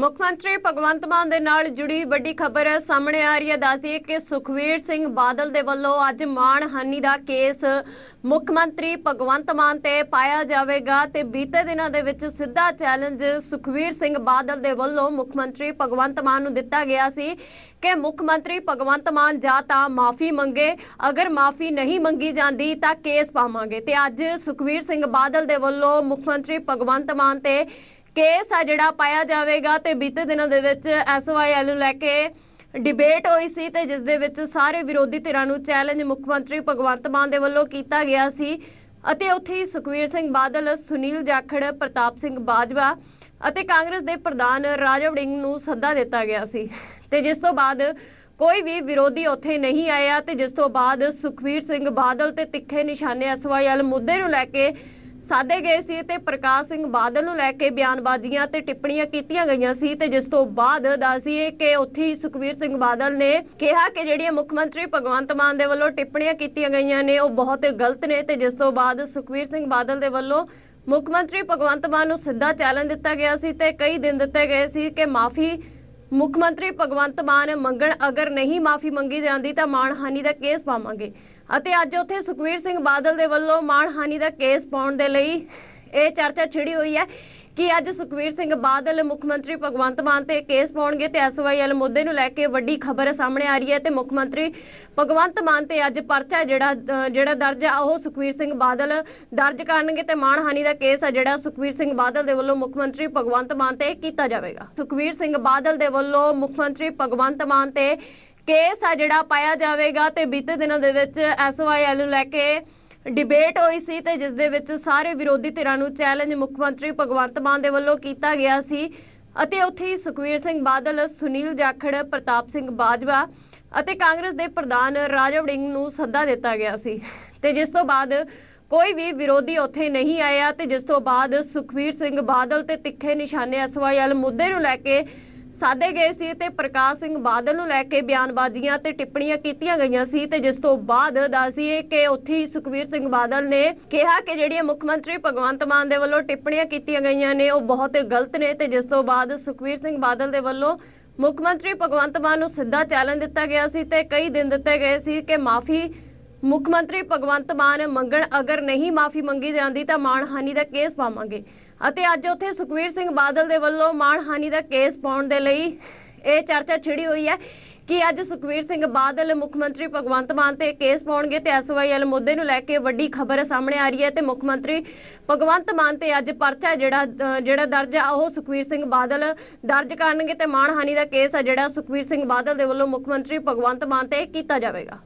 ਮੁੱਖ ਮੰਤਰੀ ਭਗਵੰਤ ਮਾਨ ਦੇ ਨਾਲ ਜੁੜੀ ਵੱਡੀ ਖਬਰ ਸਾਹਮਣੇ ਆ ਰਹੀ ਹੈ। ਦੱਸਦੀ ਕਿ ਸੁਖਵੀਰ ਸਿੰਘ ਬਾਦਲ ਦੇ ਵੱਲੋਂ ਅੱਜ ਮਾਣਹਾਨੀ ਦਾ ਕੇਸ ਮੁੱਖ ਮੰਤਰੀ ਭਗਵੰਤ ਮਾਨ ਤੇ ਪਾਇਆ ਜਾਵੇਗਾ ਤੇ ਬੀਤੇ ਦਿਨਾਂ ਦੇ ਵਿੱਚ ਸਿੱਧਾ ਚੈਲੰਜ ਸੁਖਵੀਰ ਸਿੰਘ ਬਾਦਲ ਦੇ ਵੱਲੋਂ ਮੁੱਖ ਮੰਤਰੀ ਭਗਵੰਤ ਮਾਨ ਨੂੰ ਦਿੱਤਾ ਗਿਆ ਸੀ ਕਿ ਮੁੱਖ ਮੰਤਰੀ ਭਗਵੰਤ ਮਾਨ ਜਾਂ ਤਾਂ ਮਾਫੀ ਮੰਗੇ। ਅਗਰ ਮਾਫੀ ਨਹੀਂ ਮੰਗੀ ਜਾਂਦੀ ਤਾਂ ਕੇਸ ਪਾਵਾਂਗੇ। ਤੇ ਅੱਜ ਸੁਖਵੀਰ ਸਿੰਘ ਬਾਦਲ ਦੇ ਵੱਲੋਂ ਮੁੱਖ ਮੰਤਰੀ ਭਗਵੰਤ ਮਾਨ ਤੇ ਕੇਸ ਆ ਜਿਹੜਾ ਪਾਇਆ ਜਾਵੇਗਾ ਤੇ ਬੀਤੇ ਦਿਨਾਂ ਦੇ ਵਿੱਚ ਐਸਵਾਈਐਲ ਨੂੰ ਲੈ ਕੇ ਡਿਬੇਟ ਹੋਈ ਸੀ ਤੇ ਜਿਸ ਦੇ ਵਿੱਚ ਸਾਰੇ ਵਿਰੋਧੀ ਧਿਰਾਂ ਨੂੰ ਚੈਲੰਜ ਮੁੱਖ ਮੰਤਰੀ ਭਗਵੰਤ ਮਾਨ ਦੇ ਵੱਲੋਂ ਕੀਤਾ ਗਿਆ ਸੀ। ਅਤੇ ਉੱਥੇ ਹੀ ਸੁਖਵੀਰ ਸਿੰਘ ਬਾਦਲ, ਸੁਨੀਲ ਜਾਖੜ, ਪ੍ਰਤਾਪ ਸਿੰਘ ਬਾਜਵਾ ਅਤੇ ਕਾਂਗਰਸ ਦੇ ਪ੍ਰਧਾਨ ਰਾਜਾ ਵੜਿੰਗ ਨੂੰ ਸੱਦਾ ਦਿੱਤਾ ਗਿਆ ਸੀ। ਤੇ ਜਿਸ ਤੋਂ ਬਾਅਦ ਕੋਈ ਵੀ ਵਿਰੋਧੀ ਉੱਥੇ ਨਹੀਂ ਆਇਆ ਤੇ ਜਿਸ ਤੋਂ ਬਾਅਦ ਸੁਖਵੀਰ ਸਿੰਘ ਬਾਦਲ ਤੇ ਤਿੱਖੇ ਨਿਸ਼ਾਨੇ ਐਸਵਾਈਐਲ ਮੁੱਦੇ ਨੂੰ ਲੈ ਕੇ ਸਾਦੇ ਗਏ ਸੀ ਤੇ ਪ੍ਰਕਾਸ਼ ਸਿੰਘ ਬਾਦਲ ਨੂੰ ਲੈ ਕੇ ਬਿਆਨਬਾਜ਼ੀਆਂ ਤੇ ਟਿੱਪਣੀਆਂ ਕੀਤੀਆਂ ਗਈਆਂ ਸੀ ਤੇ ਜਿਸ ਤੋਂ ਬਾਅਦ ਦੱਸੀਏ ਕਿ ਉੱਥੇ ਹੀ ਸੁਖਵੀਰ ਸਿੰਘ ਬਾਦਲ ਨੇ ਕਿਹਾ ਕਿ ਜਿਹੜੀਆਂ ਮੁੱਖ ਮੰਤਰੀ ਭਗਵੰਤ ਮਾਨ ਦੇ ਵੱਲੋਂ ਟਿੱਪਣੀਆਂ ਕੀਤੀਆਂ ਗਈਆਂ ਨੇ, ਉਹ ਬਹੁਤ ਗਲਤ ਨੇ ਤੇ ਜਿਸ ਤੋਂ ਬਾਅਦ ਸੁਖਵੀਰ ਸਿੰਘ ਬਾਦਲ ਦੇ ਵੱਲੋਂ ਮੁੱਖ ਮੰਤਰੀ ਭਗਵੰਤ ਮਾਨ ਨੂੰ ਸਿੱਧਾ ਚੈਲੰਜ ਦਿੱਤਾ ਗਿਆ ਸੀ ਤੇ ਕਈ ਦਿਨ ਦਿੱਤੇ ਗਏ ਸੀ ਕਿ ਮਾਫੀ ਮੁੱਖ ਮੰਤਰੀ ਭਗਵੰਤ ਮਾਨ ਮੰਗਣ ਅਗਰ ਨਹੀਂ ਮਾਫੀ ਮੰਗੀ ਜਾਂਦੀ ਤਾਂ ਮਾਣਹਾਨੀ ਦਾ ਕੇਸ ਪਾਵਾਂਗੇ। ਅਤੇ ਅੱਜ ਉੱਥੇ ਸੁਖਵੀਰ ਸਿੰਘ ਬਾਦਲ ਦੇ ਵੱਲੋਂ ਮਾਣਹਾਨੀ ਦਾ ਕੇਸ ਪਾਉਣ ਦੇ ਲਈ ਇਹ ਚਰਚਾ ਛਿੜੀ ਹੋਈ ਹੈ ਕਿ ਅੱਜ ਸੁਖਵੀਰ ਸਿੰਘ ਬਾਦਲ, ਮੁੱਖ ਮੰਤਰੀ ਭਗਵੰਤ ਮਾਨ ਤੇ ਕੇਸ ਪਾਉਣਗੇ ਤੇ ਐਸਵਾਈਐਲ ਮੁੱਦੇ ਨੂੰ ਲੈ ਕੇ ਵੱਡੀ ਖਬਰ ਸਾਹਮਣੇ ਆ ਰਹੀ ਹੈ ਤੇ ਮੁੱਖ ਮੰਤਰੀ ਭਗਵੰਤ ਮਾਨ ਤੇ ਅੱਜ ਪਰਚਾ ਜਿਹੜਾ ਜਿਹੜਾ ਦਰਜ ਆ, ਉਹ ਸੁਖਵੀਰ ਸਿੰਘ ਬਾਦਲ ਦਰਜ ਕਰਨਗੇ ਤੇ ਮਾਣਹਾਨੀ ਦਾ ਕੇਸ ਆ ਜਿਹੜਾ ਸੁਖਵੀਰ ਸਿੰਘ ਬਾਦਲ ਦੇ ਵੱਲੋਂ ਮੁੱਖ ਮੰਤਰੀ ਭਗਵੰਤ ਮਾਨ ਤੇ ਕੀਤਾ ਜਾਵੇਗਾ। ਸੁਖਵੀਰ ਸਿੰਘ ਬਾਦਲ ਦੇ ਵੱਲੋਂ ਮੁੱਖ ਮੰਤਰੀ ਭਗਵੰਤ ਮਾਨ ਤੇ ਕੇਸ ਆ ਜਿਹੜਾ ਪਾਇਆ ਜਾਵੇਗਾ ਤੇ ਬੀਤੇ ਦਿਨਾਂ ਦੇ ਵਿੱਚ ਐਸਵਾਈਐਲ ਨੂੰ ਲੈ ਕੇ ਡਿਬੇਟ ਹੋਈ ਸੀ ਤੇ ਜਿਸ ਦੇ ਵਿੱਚ ਸਾਰੇ ਵਿਰੋਧੀ ਧਿਰਾਂ ਨੂੰ ਚੈਲੰਜ ਮੁੱਖ ਮੰਤਰੀ ਭਗਵੰਤ ਮਾਨ ਦੇ ਵੱਲੋਂ ਕੀਤਾ ਗਿਆ ਸੀ। ਅਤੇ ਉੱਥੇ ਹੀ ਸੁਖਵੀਰ ਸਿੰਘ ਬਾਦਲ, ਸੁਨੀਲ ਜਾਖੜ, ਪ੍ਰਤਾਪ ਸਿੰਘ ਬਾਜਵਾ ਅਤੇ ਕਾਂਗਰਸ ਦੇ ਪ੍ਰਧਾਨ ਰਾਜਾ ਵੜਿੰਗ ਨੂੰ ਸੱਦਾ ਦਿੱਤਾ ਗਿਆ ਸੀ। ਤੇ ਜਿਸ ਤੋਂ ਬਾਅਦ ਕੋਈ ਵੀ ਵਿਰੋਧੀ ਉੱਥੇ ਨਹੀਂ ਆਇਆ ਤੇ ਜਿਸ ਤੋਂ ਬਾਅਦ ਸੁਖਵੀਰ ਸਿੰਘ ਬਾਦਲ ਤੇ ਤਿੱਖੇ ਨਿਸ਼ਾਨੇ ਐਸਵਾਈਐਲ ਮੁੱਦੇ ਨੂੰ ਲੈ ਕੇ ਸਾਦੇ ਗਏ ਸੀ ਤੇ ਪ੍ਰਕਾਸ਼ ਸਿੰਘ ਬਾਦਲ ਨੂੰ ਲੈ ਕੇ ਬਿਆਨਬਾਜ਼ੀਆਂ ਤੇ ਟਿੱਪਣੀਆਂ ਕੀਤੀਆਂ ਗਈਆਂ ਸੀ ਤੇ ਜਿਸ ਤੋਂ ਬਾਅਦ ਦੱਸੀਏ ਕਿ ਉੱਥੇ ਸੁਖਵੀਰ ਸਿੰਘ ਬਾਦਲ ਨੇ ਕਿਹਾ ਕਿ ਜਿਹੜੀਆਂ ਮੁੱਖ ਮੰਤਰੀ ਭਗਵੰਤ ਮਾਨ ਦੇ ਵੱਲੋਂ ਟਿੱਪਣੀਆਂ ਕੀਤੀਆਂ ਗਈਆਂ ਨੇ, ਉਹ ਬਹੁਤ ਗਲਤ ਨੇ ਤੇ ਜਿਸ ਤੋਂ ਬਾਅਦ ਸੁਖਵੀਰ ਸਿੰਘ ਬਾਦਲ ਦੇ ਵੱਲੋਂ ਮੁੱਖ ਮੰਤਰੀ ਭਗਵੰਤ ਮਾਨ ਨੂੰ ਸਿੱਧਾ ਚੈਲੰਜ ਦਿੱਤਾ ਗਿਆ ਸੀ ਤੇ ਕਈ ਦਿਨ ਦਿੱਤੇ ਗਏ ਸੀ ਕਿ ਮਾਫੀ ਮੁੱਖ ਮੰਤਰੀ ਭਗਵੰਤ ਮਾਨ ਮੰਗਣ ਅਗਰ ਨਹੀਂ ਮਾਫੀ ਮੰਗੀ ਜਾਂਦੀ ਤਾਂ ਮਾਣਹਾਨੀ ਦਾ ਕੇਸ ਪਾਵਾਂਗੇ। ਅਤੇ ਅੱਜ ਉੱਥੇ ਸੁਖਵੀਰ ਸਿੰਘ ਬਾਦਲ ਦੇ ਵੱਲੋਂ ਮਾਣਹਾਨੀ ਦਾ ਕੇਸ ਪਾਉਣ ਦੇ ਲਈ ਇਹ ਚਰਚਾ ਛਿੜੀ ਹੋਈ ਹੈ ਕਿ ਅੱਜ ਸੁਖਵੀਰ ਸਿੰਘ ਬਾਦਲ ਮੁੱਖ ਮੰਤਰੀ ਭਗਵੰਤ ਮਾਨ ਤੇ ਕੇਸ ਪਾਉਣਗੇ ਤੇ ਐਸਵਾਈਐਲ ਮੁੱਦੇ ਨੂੰ ਲੈ ਕੇ ਵੱਡੀ ਖਬਰ ਸਾਹਮਣੇ ਆ ਰਹੀ ਹੈ ਤੇ ਮੁੱਖ ਮੰਤਰੀ ਭਗਵੰਤ ਮਾਨ ਤੇ ਅੱਜ ਪਰਚਾ ਜਿਹੜਾ ਜਿਹੜਾ ਦਰਜ ਆ, ਉਹ ਸੁਖਵੀਰ ਸਿੰਘ ਬਾਦਲ ਦਰਜ ਕਰਨਗੇ ਤੇ ਮਾਣਹਾਨੀ ਦਾ ਕੇਸ ਆ ਜਿਹੜਾ ਸੁਖਵੀਰ ਸਿੰਘ ਬਾਦਲ ਦੇ ਵੱਲੋਂ ਮੁੱਖ ਮੰਤਰੀ ਭਗਵੰਤ ਮਾਨ ਤੇ ਕੀਤਾ ਜਾਵੇਗਾ।